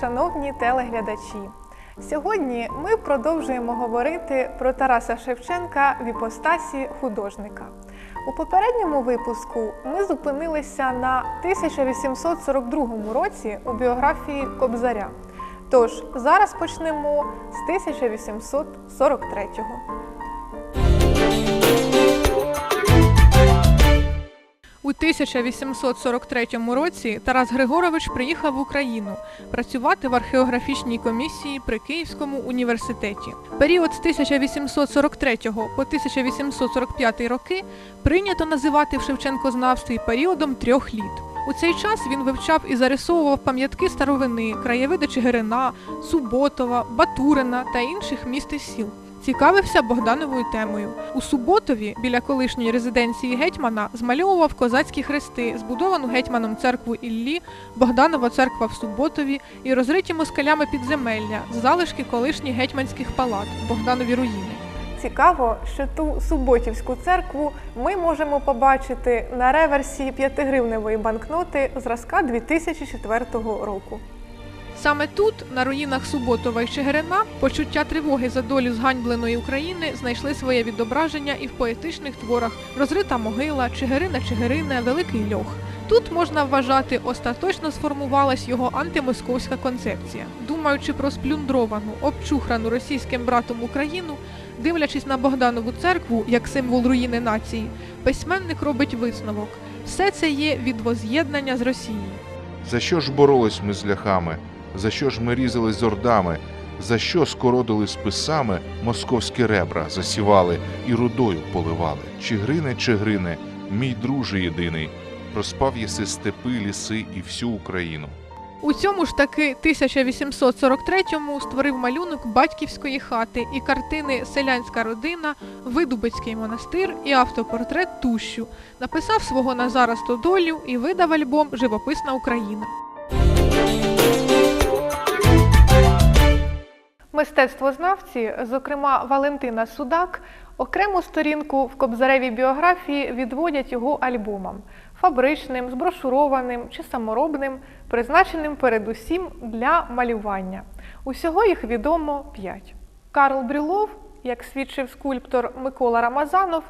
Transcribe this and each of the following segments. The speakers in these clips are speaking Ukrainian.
Шановні телеглядачі. Сьогодні ми продовжуємо говорити про Тараса Шевченка в іпостасі художника. У попередньому випуску ми зупинилися на 1842 році у біографії Кобзаря. Тож зараз почнемо з 1843-го. У 1843 році Тарас Григорович приїхав в Україну працювати в археографічній комісії при Київському університеті. Період з 1843 по 1845 роки прийнято називати в Шевченкознавстві періодом трьох літ. У цей час він вивчав і зарисовував пам'ятки старовини, краєвиди Чигирина, Суботова, Батурина та інших міст і сіл. Цікавився Богдановою темою. У Суботові, біля колишньої резиденції гетьмана, змальовував козацькі хрести, збудовану гетьманом церкву Іллі, Богданова церква в Суботові і розриті москалями підземелля, залишки колишніх гетьманських палат, Богданові руїни. Цікаво, що ту суботівську церкву ми можемо побачити на реверсі 5-гривневої банкноти зразка 2004 року. Саме тут, на руїнах Суботова і Чигирина, почуття тривоги за долю зганьбленої України знайшли своє відображення і в поетичних творах Розрита могила, Чигирина Чигирине, Великий льох. Тут можна вважати, остаточно сформувалась його антимосковська концепція. Думаючи про сплюндровану, обчухрану російським братом Україну, дивлячись на Богданову церкву як символ руїни нації, письменник робить висновок: все це є від воз'єднання з Росією. За що ж боролись ми з ляхами? За що ж ми різали з ордами? За що скородили списами московські ребра засівали і рудою поливали? Чигрине, чигрине, мій друже єдиний, проспав єси степи, ліси і всю Україну. У цьому ж таки 1843-му створив малюнок батьківської хати і картини Селянська родина, Видубицький монастир і автопортрет Тущу. Написав свого Назара Стодолю і видав альбом Живописна Україна. Мистецтвознавці, зокрема Валентина Судак, окрему сторінку в Кобзаревій біографії відводять його альбомам фабричним, зброшурованим чи саморобним, призначеним передусім для малювання. Усього їх відомо п'ять. Карл Брюлов, як свідчив скульптор Микола Рамазанов,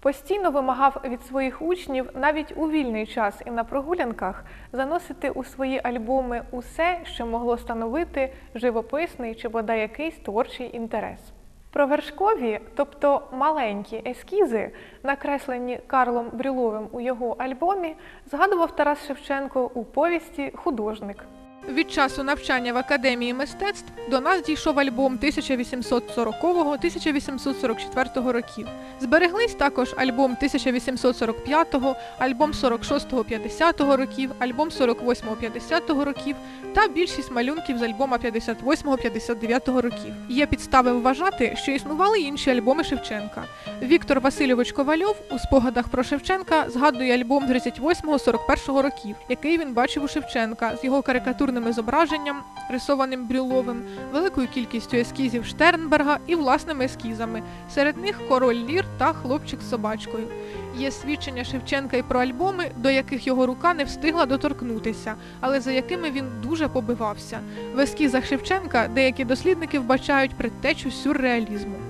постійно вимагав від своїх учнів навіть у вільний час і на прогулянках заносити у свої альбоми усе, що могло становити живописний чи бодай якийсь творчий інтерес. Про вершкові, тобто маленькі ескізи, накреслені Карлом Брюловим у його альбомі, згадував Тарас Шевченко у повісті Художник. Від часу навчання в академії мистецтв до нас дійшов альбом 1840-1844 років. Збереглись також альбом 1845, альбом 46-50 років, альбом 48-50 років та більшість малюнків з альбома 58-59 років. Є підстави вважати, що існували інші альбоми Шевченка. Віктор Васильович Ковальов у спогадах про Шевченка згадує альбом 38-41 років, який він бачив у Шевченка з його карикатурними зображенням, рисованим Брюловим, великою кількістю ескізів Штернберга і власними ескізами. Серед них король Лір та хлопчик з собачкою. Є свідчення Шевченка і про альбоми, до яких його рука не встигла доторкнутися, але за якими він дуже побивався. В ескізах Шевченка деякі дослідники вбачають предтечу сюрреалізму.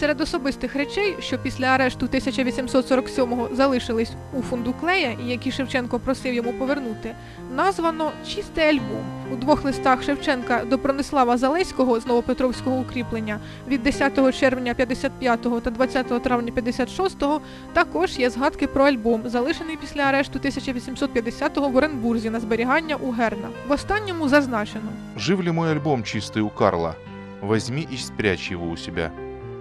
Серед особистих речей, що після арешту 1847-го залишились у фунду клея і які Шевченко просив йому повернути, названо Чистий альбом. У двох листах Шевченка до Пронислава Залеського з Новопетровського укріплення від 10 червня 55 та 20 травня 56 також є згадки про альбом, залишений після арешту 1850-го в Оренбурзі на зберігання у Герна. В останньому зазначено. Жив ли мой альбом чистый у Карла? Возьми и спрячь его у себя.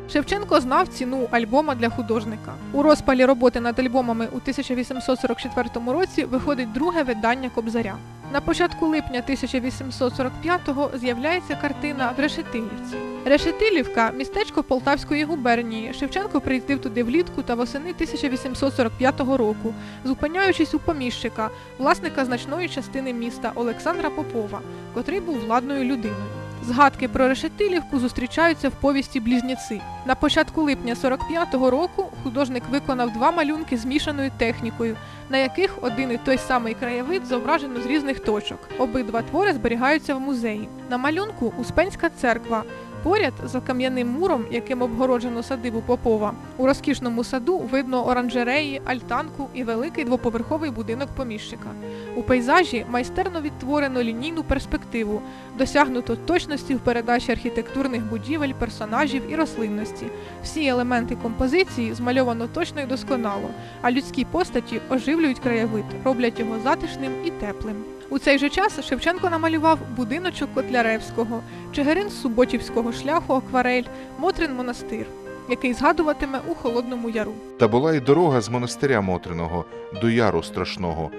Шевченко знав ціну альбома для художника. У розпалі роботи над альбомами у 1844 році виходить друге видання Кобзаря. На початку липня 1845-го з'являється картина в Решетилівці. Решетилівка містечко Полтавської губернії. Шевченко приїздив туди влітку та восени 1845 року, зупиняючись у поміщика, власника значної частини міста Олександра Попова, котрий був владною людиною. Згадки про решетилівку зустрічаються в повісті Близнєці. На початку липня 45-го року художник виконав два малюнки змішаною технікою, на яких один і той самий краєвид зображено з різних точок. Обидва твори зберігаються в музеї. На малюнку Успенська церква. Поряд за кам'яним муром, яким обгороджено садибу Попова, у розкішному саду видно оранжереї, альтанку і великий двоповерховий будинок поміщика. У пейзажі майстерно відтворено лінійну перспективу, досягнуто точності в передачі архітектурних будівель, персонажів і рослинності. Всі елементи композиції змальовано точно і досконало, а людські постаті оживлюють краєвид, роблять його затишним і теплим. У цей же час Шевченко намалював будиночок Котляревського, Чигирин з Суботівського шляху акварель, Мотрин монастир, який згадуватиме у Холодному Яру. Та була й дорога з монастиря Мотриного до яру страшного.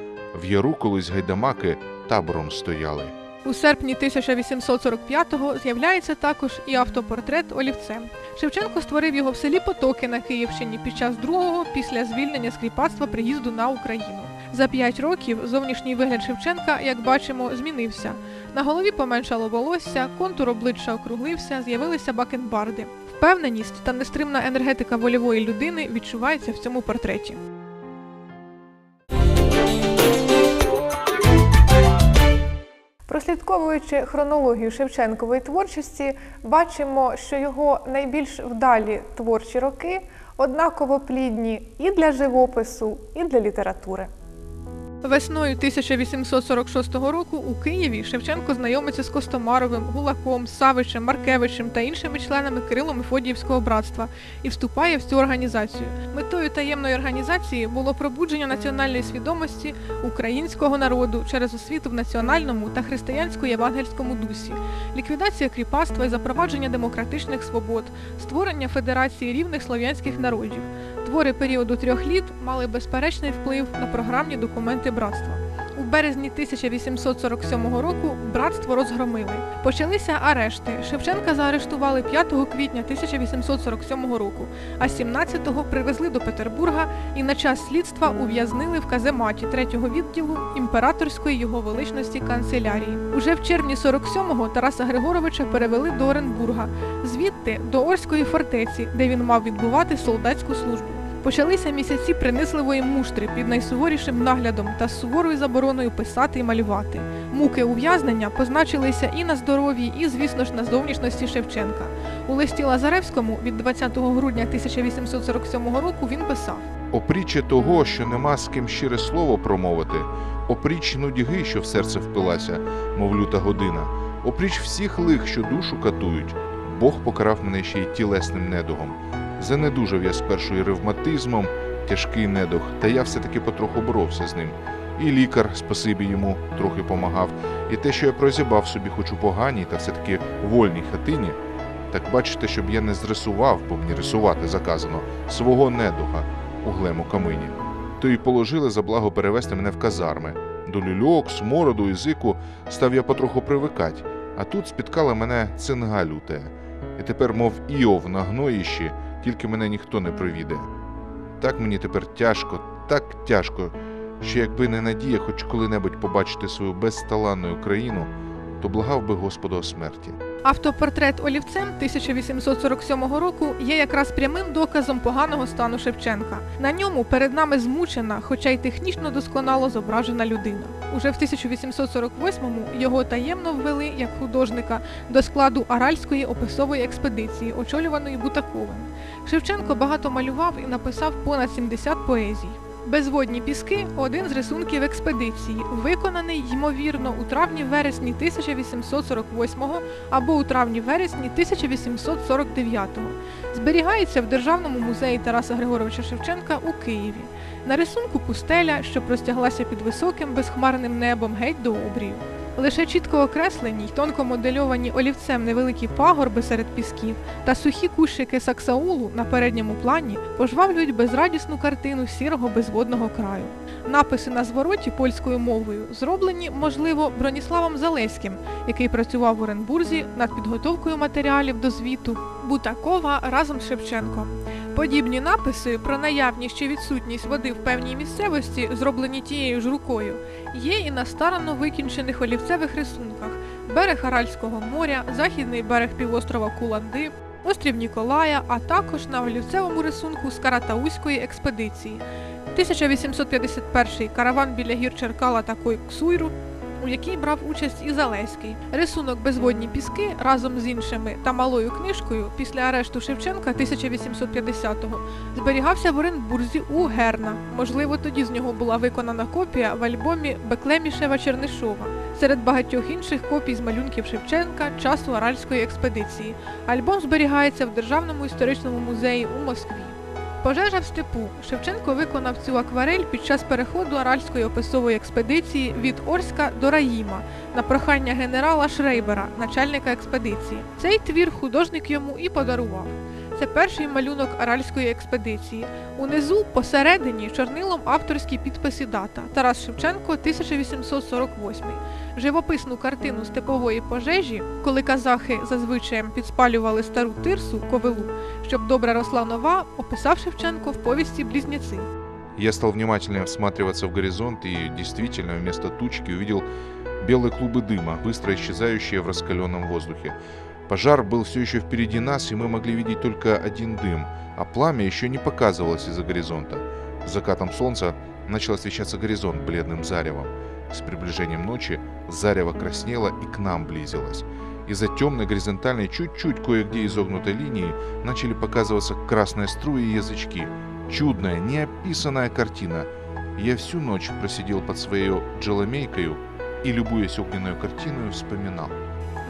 В яру колись гайдамаки табором стояли. У серпні 1845-го з'являється також і автопортрет олівцем. Шевченко створив його в селі Потоки на Київщині під час другого після звільнення з кріпацтва приїзду на Україну. За п'ять років зовнішній вигляд Шевченка, як бачимо, змінився. На голові поменшало волосся, контур обличчя округлився, з'явилися бакенбарди. Впевненість та нестримна енергетика вольової людини відчувається в цьому портреті. Прослідковуючи хронологію Шевченкової творчості, бачимо, що його найбільш вдалі творчі роки однаково плідні і для живопису, і для літератури. Весною 1846 року у Києві Шевченко знайомиться з Костомаровим, Гулаком, Савичем, Маркевичем та іншими членами Кирило-Мефодіївського братства і вступає в цю організацію. Метою таємної організації було пробудження національної свідомості українського народу через освіту в національному та християнсько-євангельському дусі, ліквідація кріпацтва і запровадження демократичних свобод, створення федерації рівних слов'янських народів. Твори періоду трьох літ мали безперечний вплив на програмні документи братства. У березні 1847 року братство розгромили. Почалися арешти. Шевченка заарештували 5 квітня 1847 року, а 17-го привезли до Петербурга і на час слідства ув'язнили в казематі 3-го відділу імператорської його величності канцелярії. Уже в червні 47-го Тараса Григоровича перевели до Оренбурга, звідти до Орської фортеці, де він мав відбувати солдатську службу. Почалися місяці принизливої муштри під найсуворішим наглядом та суворою забороною писати і малювати. Муки ув'язнення позначилися і на здоров'ї, і, звісно ж, на зовнішності Шевченка. У листі Лазаревському від 20 грудня 1847 року він писав: Опріччя того, що нема з ким щире слово промовити, опріч нудьги, що в серце впилася, мов люта година, опріч всіх лих, що душу катують, Бог покарав мене ще й тілесним недугом. Занедужав я спершу і ревматизмом, тяжкий недух, та я все-таки потроху боровся з ним. І лікар, спасибі йому, трохи помагав, і те, що я прозябав собі хоч у поганій та все-таки вольній хатині, так бачите, щоб я не зрисував, бо мені рисувати заказано, свого недуга у глему камині. То й положили за благо перевести мене в казарми. До люльок, смороду, язику став я потроху привикать, а тут спіткала мене цинга лютая. І тепер, мов Іов на гноїщі, тільки мене ніхто не провіде. Так мені тепер тяжко, так тяжко, що якби не надія хоч коли-небудь побачити свою безталанну Україну, то благав би Господа о смерті. Автопортрет олівцем 1847 року є якраз прямим доказом поганого стану Шевченка. На ньому перед нами змучена, хоча й технічно досконало зображена людина. Уже в 1848-му його таємно ввели як художника до складу Аральської описової експедиції, очолюваної Бутаковим. Шевченко багато малював і написав понад 70 поезій. Безводні піски один з рисунків експедиції, виконаний, ймовірно, у травні-вересні 1848 або у травні-вересні 1849. Зберігається в Державному музеї Тараса Григоровича Шевченка у Києві. На рисунку пустеля, що простяглася під високим безхмарним небом геть до обрію. Лише чітко окреслені й тонко модельовані олівцем невеликі пагорби серед пісків та сухі кущики саксаулу на передньому плані пожвавлюють безрадісну картину сірого безводного краю. Написи на звороті польською мовою зроблені, можливо, Броніславом Залеським, який працював в Оренбурзі над підготовкою матеріалів до звіту Бутакова разом з Шевченком. Подібні написи про наявність чи відсутність води в певній місцевості, зроблені тією ж рукою, є і на старано викінчених олівцевих рисунках, берег Аральського моря, західний берег півострова Куланди, острів Ніколая, а також на олівцевому рисунку з Каратауської експедиції. 1851 караван біля гір Черкала та Койксуйру, у якій брав участь і Залеський. Рисунок Безводні піски разом з іншими та малою книжкою після арешту Шевченка 1850-го зберігався в Оренбурзі у Герна. Можливо, тоді з нього була виконана копія в альбомі Беклемішева Чернишова серед багатьох інших копій з малюнків Шевченка часу Аральської експедиції. Альбом зберігається в Державному історичному музеї у Москві. Пожежа в степу. Шевченко виконав цю акварель під час переходу Аральської описової експедиції від Орська до Раїма на прохання генерала Шрейбера, начальника експедиції. Цей твір художник йому і подарував. Це перший малюнок Аральської експедиції. Унизу посередині чорнилом авторські підписи дата Тарас Шевченко 1848. Живописну картину степової пожежі, коли казахи зазвичай підспалювали стару тирсу ковилу, щоб добре росла нова, описав Шевченко в повісті Близнеці. Я стал внимательно всматриваться в горизонт и действительно вместо тучки увидел белые клубы дыма, быстро исчезающие в раскаленном воздухе. Пожар был все еще впереди нас, и мы могли видеть только один дым, а пламя еще не показывалось из-за горизонта. С закатом солнца начал освещаться горизонт бледным заревом. С приближением ночи зарево краснело и к нам близилось. Из-за темной горизонтальной, чуть-чуть кое-где изогнутой линии начали показываться красные струи и язычки. Чудная, неописанная картина. Я всю ночь просидел под своей джеломейкою и, любуясь огненную картину, вспоминал.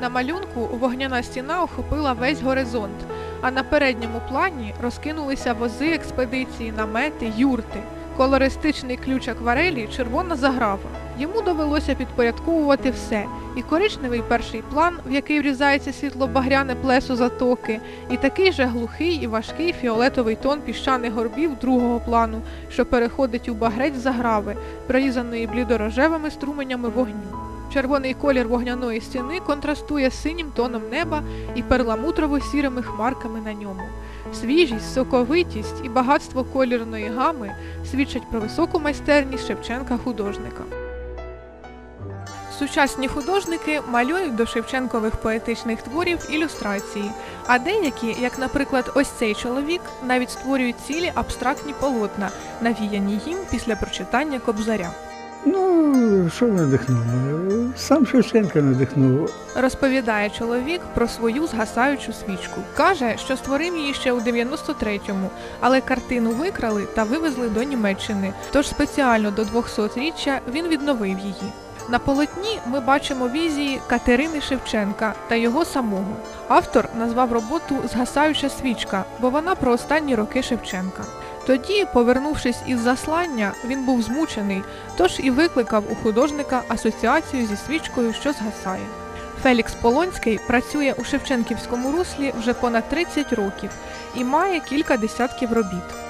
На малюнку вогняна стіна охопила весь горизонт, а на передньому плані розкинулися вози експедиції, намети, юрти. Колористичний ключ акварелі червона заграва. Йому довелося підпорядковувати все: і коричневий перший план, в який врізається світло-багряне плесо затоки, і такий же глухий і важкий фіолетовий тон піщаних горбів другого плану, що переходить у багрець заграви, прорізаної блідорожевими струменями вогню. Червоний колір вогняної стіни контрастує з синім тоном неба і перламутрово-сірими хмарками на ньому. Свіжість, соковитість і багатство колірної гами свідчать про високу майстерність Шевченка художника. Сучасні художники малюють до Шевченкових поетичних творів ілюстрації, а деякі, як, наприклад, ось цей чоловік, навіть створюють цілі абстрактні полотна, навіяні їм після прочитання Кобзаря. Ну, що надихнуло? Сам Шевченко надихнув. Розповідає чоловік про свою згасаючу свічку. Каже, що створив її ще у 93-му, але картину викрали та вивезли до Німеччини. Тож спеціально до 200-річчя він відновив її. На полотні ми бачимо візії Катерини Шевченка та його самого. Автор назвав роботу Згасаюча свічка, бо вона про останні роки Шевченка. Тоді, повернувшись із заслання, він був змучений, тож і викликав у художника асоціацію зі свічкою, що згасає. Фелікс Полонський працює у Шевченківському руслі вже понад 30 років і має кілька десятків робіт.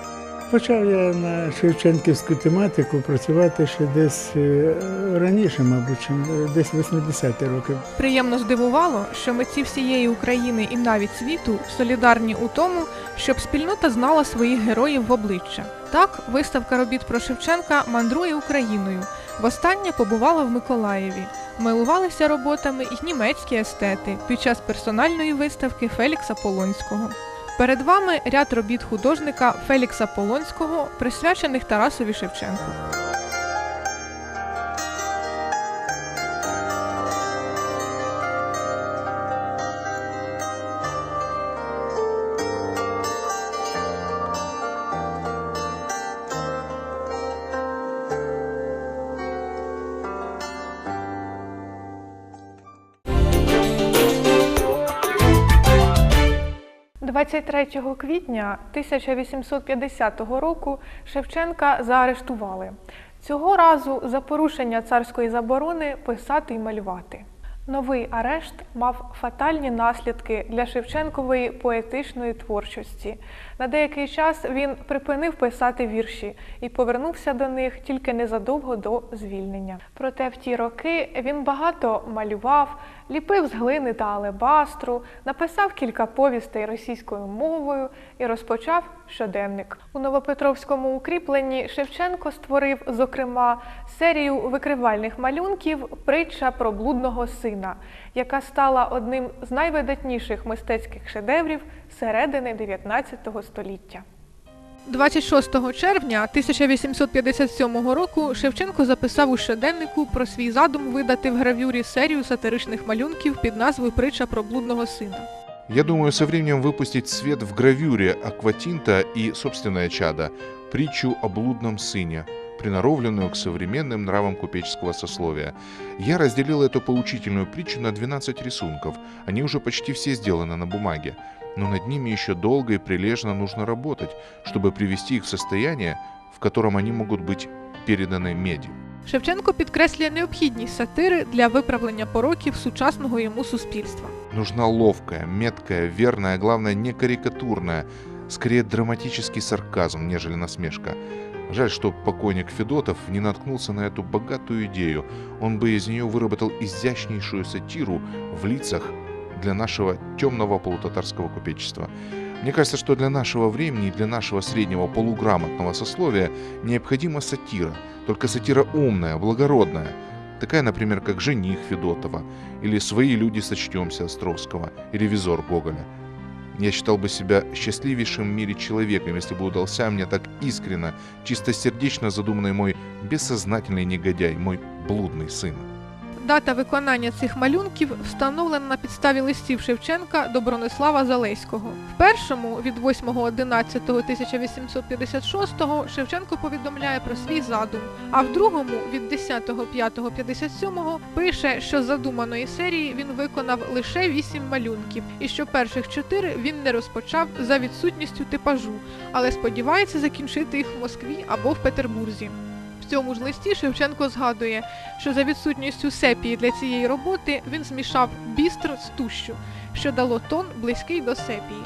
Почав я на Шевченківську тематику працювати ще десь е, раніше, мабуть, е, десь 80-ті роки. Приємно здивувало, що митці всієї України і навіть світу солідарні у тому, щоб спільнота знала своїх героїв в обличчя. Так, виставка робіт про Шевченка мандрує Україною. Востаннє побувала в Миколаєві. Милувалися роботами і німецькі естети під час персональної виставки Фелікса Полонського. Перед вами ряд робіт художника Фелікса Полонського, присвячених Тарасові Шевченку. – 23 квітня 1850 року Шевченка заарештували. Цього разу за порушення царської заборони писати й малювати. Новий арешт мав фатальні наслідки для Шевченкової поетичної творчості. На деякий час він припинив писати вірші і повернувся до них тільки незадовго до звільнення. Проте в ті роки він багато малював, Ліпив з глини та алебастру, написав кілька повістей російською мовою і розпочав щоденник. У Новопетровському укріпленні Шевченко створив, зокрема, серію викривальних малюнків Притча про блудного сина, яка стала одним з найвидатніших мистецьких шедеврів середини 19 століття. 26 червня 1857 року Шевченко записав у щоденнику про свій задум видати в гравюрі серію сатиричних малюнків під назвою Притча про блудного сина. Я думаю со временем выпустить свет в гравюре Акватинта и собственное чадо, притчу о блудном сыне, приноровленную к современным нравам купеческого сословия. Я разделил эту поучительную притчу на 12 рисунков. Они уже почти все сделаны на бумаге, но над ними еще долго и прилежно нужно работать, чтобы привести их в состояние, в котором они могут быть переданы меди. Шевченко підкреслює необхідність сатири для виправлення пороків сучасного йому суспільства. Нужна ловкая, меткая, верная, а главное, не карикатурная, скорее драматический сарказм, нежели насмешка. Жаль, что покойник Федотов не наткнулся на эту богатую идею. Он бы из нее выработал изящнейшую сатиру в лицах для нашего темного полутатарского купечества. Мне кажется, что для нашего времени и для нашего среднего полуграмотного сословия необходима сатира, только сатира умная, благородная, такая, например, как «Жених» Федотова, или «Свои люди сочтемся» Островского, и «Ревизор» Гоголя. Я считал бы себя счастливейшим в мире человеком, если бы удался мне так искренно, чистосердечно задуманный мой бессознательный негодяй, мой блудный сын. Дата виконання цих малюнків встановлена на підставі листів Шевченка до Бронислава Залеського. В першому від 8.11.1856 Шевченко повідомляє про свій задум, а в другому від 10.05.57 пише, що з задуманої серії він виконав лише 8 малюнків, і що перших 4 він не розпочав за відсутністю типажу, але сподівається закінчити їх в Москві або в Петербурзі. Цьому ж листі Шевченко згадує, що за відсутністю сепії для цієї роботи він змішав бістр з тущу, що дало тон близький до сепії.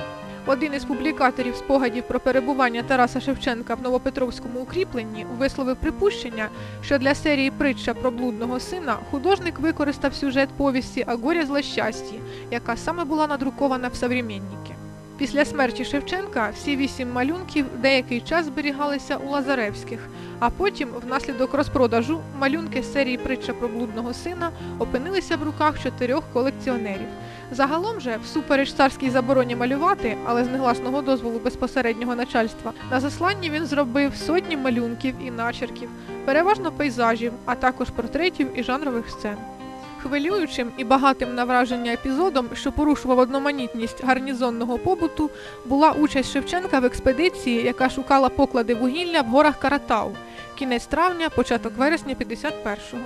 Один із публікаторів спогадів про перебування Тараса Шевченка в Новопетровському укріпленні висловив припущення, що для серії притча про блудного сина художник використав сюжет повісті «А горя злощасті», яка саме була надрукована в «Современнике». Після смерті Шевченка всі вісім малюнків деякий час зберігалися у Лазаревських, а потім, внаслідок розпродажу, малюнки з серії Притча про блудного сина опинилися в руках чотирьох колекціонерів. Загалом же, всупереч царській забороні малювати, але з негласного дозволу безпосереднього начальства, на засланні він зробив сотні малюнків і начерків, переважно пейзажів, а також портретів і жанрових сцен. Хвилюючим і багатим на враження епізодом, що порушував одноманітність гарнізонного побуту, була участь Шевченка в експедиції, яка шукала поклади вугілля в горах Каратау. Кінець травня, початок вересня 51-го.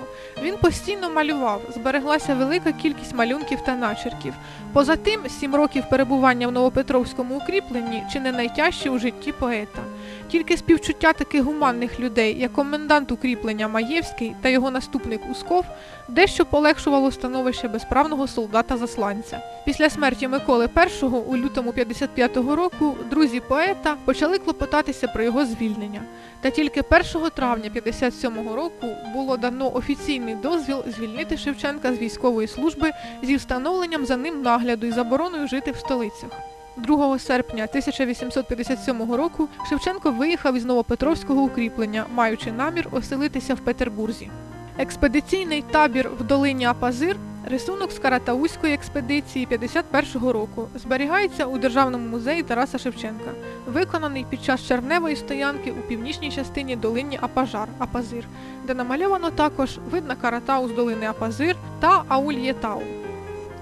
Він постійно малював, збереглася велика кількість малюнків та начерків. Поза тим, сім років перебування в Новопетровському укріпленні чи не найтяжчі у житті поета. Тільки співчуття таких гуманних людей, як комендант укріплення Маєвський та його наступник Усков, дещо полегшувало становище безправного солдата-засланця. Після смерті Миколи І у лютому 55-го року друзі поета почали клопотатися про його звільнення. Та тільки 1 травня 57-го року було дано офіційний дозвіл звільнити Шевченка з військової служби зі встановленням за ним нагляду і забороною жити в столицях. 2 серпня 1857 року Шевченко виїхав із Новопетровського укріплення, маючи намір оселитися в Петербурзі. Експедиційний табір в долині Апазир рисунок з Каратауської експедиції 51-го року зберігається у Державному музеї Тараса Шевченка, виконаний під час червневої стоянки у північній частині долині Апажар Апазир, де намальовано також видна Каратау з долини Апазир та Аульєтау.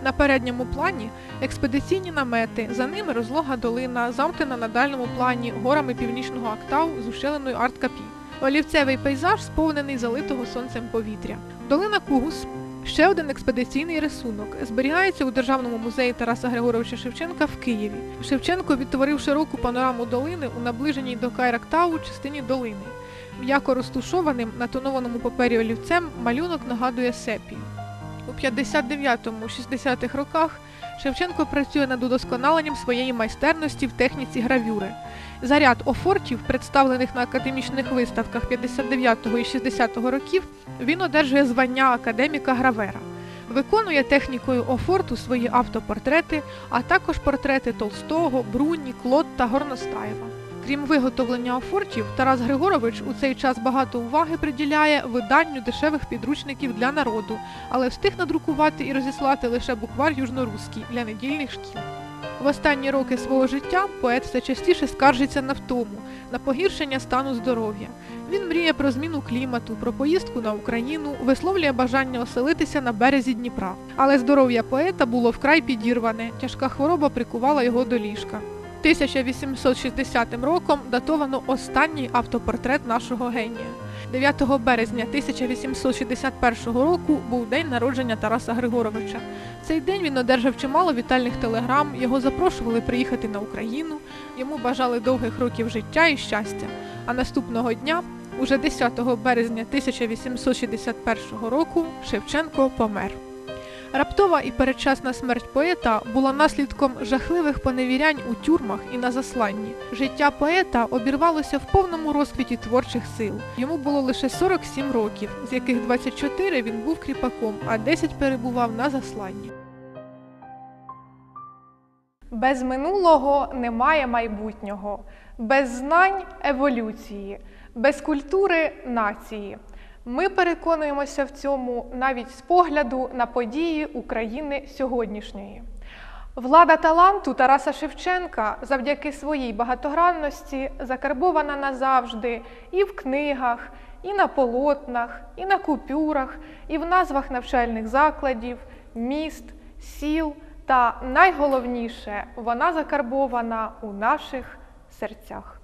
На передньому плані експедиційні намети, за ними розлога долина, замкнена на дальньому плані горами північного Актау з ущеленою арткапі. Олівцевий пейзаж сповнений залитого сонцем повітря. Долина Кугус ще один експедиційний рисунок. Зберігається у Державному музеї Тараса Григоровича Шевченка в Києві. Шевченко відтворив широку панораму долини у наближеній до Кайрактау частині долини. М'яко розтушованим на тонованому папері олівцем малюнок нагадує сепію. У 59-60-х роках Шевченко працює над удосконаленням своєї майстерності в техніці гравюри. За ряд офортів, представлених на академічних виставках 59-го і 60-го років, він одержує звання академіка Гравера. Виконує технікою офорту свої автопортрети, а також портрети Толстого, Бруні, Клод та Горностаєва. Крім виготовлення офортів, Тарас Григорович у цей час багато уваги приділяє виданню дешевих підручників для народу, але встиг надрукувати і розіслати лише буквар южноруський для недільних шкіл. В останні роки свого життя поет все частіше скаржиться на втому, на погіршення стану здоров'я. Він мріє про зміну клімату, про поїздку на Україну, висловлює бажання оселитися на березі Дніпра. Але здоров'я поета було вкрай підірване, тяжка хвороба прикувала його до ліжка. 1860 роком датовано останній автопортрет нашого генія. 9 березня 1861 року був день народження Тараса Григоровича. В цей день він одержав чимало вітальних телеграм, його запрошували приїхати на Україну, йому бажали довгих років життя і щастя. А наступного дня, уже 10 березня 1861 року, Шевченко помер. Раптова і передчасна смерть поета була наслідком жахливих поневірянь у тюрмах і на засланні. Життя поета обірвалося в повному розквіті творчих сил. Йому було лише 47 років, з яких 24 він був кріпаком, а 10 перебував на засланні. Без минулого немає майбутнього, без знань еволюції, без культури нації. Ми переконуємося в цьому навіть з погляду на події України сьогоднішньої. Влада таланту Тараса Шевченка завдяки своїй багатогранності закарбована назавжди і в книгах, і на полотнах, і на купюрах, і в назвах навчальних закладів, міст, сіл. Та найголовніше, вона закарбована у наших серцях.